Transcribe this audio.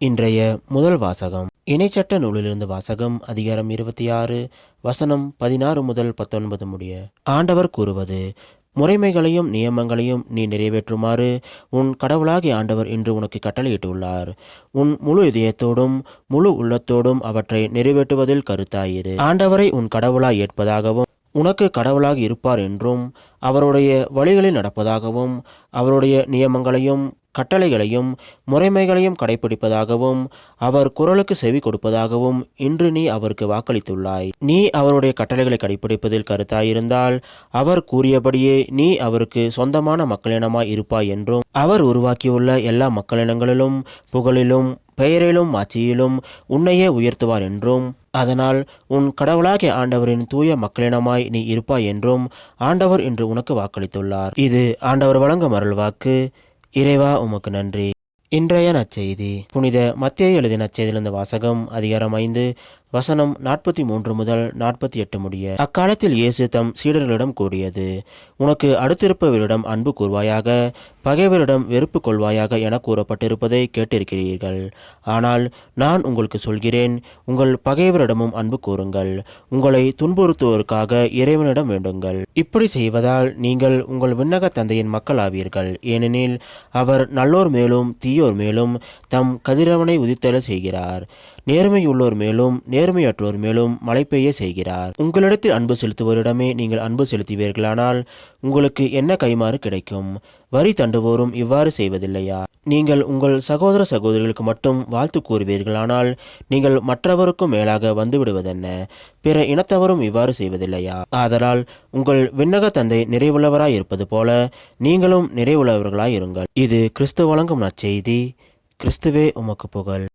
இன்றைய முதல் வாசகம். இணைச்சட்ட நூலிலிருந்து வாசகம் அதிகாரம் இருபத்தி ஆறு வசனம் பதினாறு முதல் பத்தொன்பது முடிய. ஆண்டவர் கூறுவது முறைமைகளையும் நியமங்களையும் நீ நிறைவேற்றுமாறு உன் கடவுளாகிய ஆண்டவர் இன்று உனக்கு கட்டளையிட்டுள்ளார். உன் முழு இதயத்தோடும் முழு உள்ளத்தோடும் அவற்றை நிறைவேற்றுவதில் கருத்தாயிரு. ஆண்டவரை உன் கடவுளாய் ஏற்பதாகவும் உனக்கு கடவுளாக இருப்பார் என்றும் அவருடைய வழிகளில் நடப்பதாகவும் அவருடைய நியமங்களையும் கட்டளைகளையும் முறைமைகளையும் கடைபிடிப்பதாகவும் அவர் குரலுக்கு செவி கொடுப்பதாகவும் இன்று நீ அவருக்கு வாக்களித்துள்ளாய். நீ அவருடைய கட்டளைகளை கடைபிடிப்பதில் கருத்தாயிருந்தால் அவர் கூறியபடியே நீ அவருக்கு சொந்தமான மக்களினமாய் இருப்பாய் என்றும் அவர் உருவாக்கியுள்ள எல்லா மக்களினங்களிலும் புகழிலும் பெயரிலும் ஆட்சியிலும் உன்னையே உயர்த்துவார் என்றும் அதனால் உன் கடவுளாகிய ஆண்டவரின் தூய மக்களினமாய் நீ இருப்பாய் என்றும் ஆண்டவர் இன்று உனக்கு வாக்களித்துள்ளார். இது ஆண்டவர் வழங்கும் அருள்வாக்கு. இறைவா உமக்கு நன்றி. இன்றைய நற்செய்தி. புனித மத்திய எழுதிய நற்செய்தியிலிருந்து வாசகம் அதிகாரம் ஐந்து வசனம் நாற்பத்தி மூன்று முதல் நாற்பத்தி எட்டு முடிய அக்காலத்தில் இயேசு தம் சீடர்களிடம் கூடியது உனக்கு அடுத்திருப்பவரிடம் அன்பு கூர்வாயாக பகைவரிடம் வெறுப்பு கொள்வாயாக என கூறப்பட்டிருப்பதை கேட்டிருக்கிறீர்கள். ஆனால் நான் உங்களுக்கு சொல்கிறேன் உங்கள் பகைவரிடமும் அன்பு கூறுங்கள் உங்களை துன்புறுத்துவோருக்காக இறைவனிடம் வேண்டுங்கள். இப்படி செய்வதால் நீங்கள் உங்கள் விண்ணக தந்தையின் மக்கள் ஆவீர்கள் ஏனெனில் அவர் நல்லோர் மேலும் தீயோர் மேலும் தம் கதிரவனை உதித்தல செய்கிறார். நேர்மையுள்ளோர் மேலும் நேர்மையற்றோர் மேலும் மழை பெய்ய செய்கிறார். உங்களிடத்தில் அன்பு செலுத்துவோரிடமே நீங்கள் அன்பு செலுத்துவீர்களானால் உங்களுக்கு என்ன கைமாறு கிடைக்கும்? வரி தண்டுவோரும் இவ்வாறு செய்வதில்லையா? நீங்கள் உங்கள் சகோதர சகோதரிகளுக்கு மட்டும் வாழ்த்து கூறுவீர்களானால் நீங்கள் மற்றவருக்கும் மேலாக வந்துவிடுவதென்ன? பிற இனத்தவரும் இவ்வாறு செய்வதில்லையா? ஆதலால் உங்கள் விண்ணக தந்தை நிறைவுள்ளவராய் இருப்பது போல நீங்களும் நிறைவுள்ளவர்களாய் இருங்கள். இது கிறிஸ்து வழங்கும் நற்செய்தி. கிறிஸ்துவே உமக்கு புகழ்.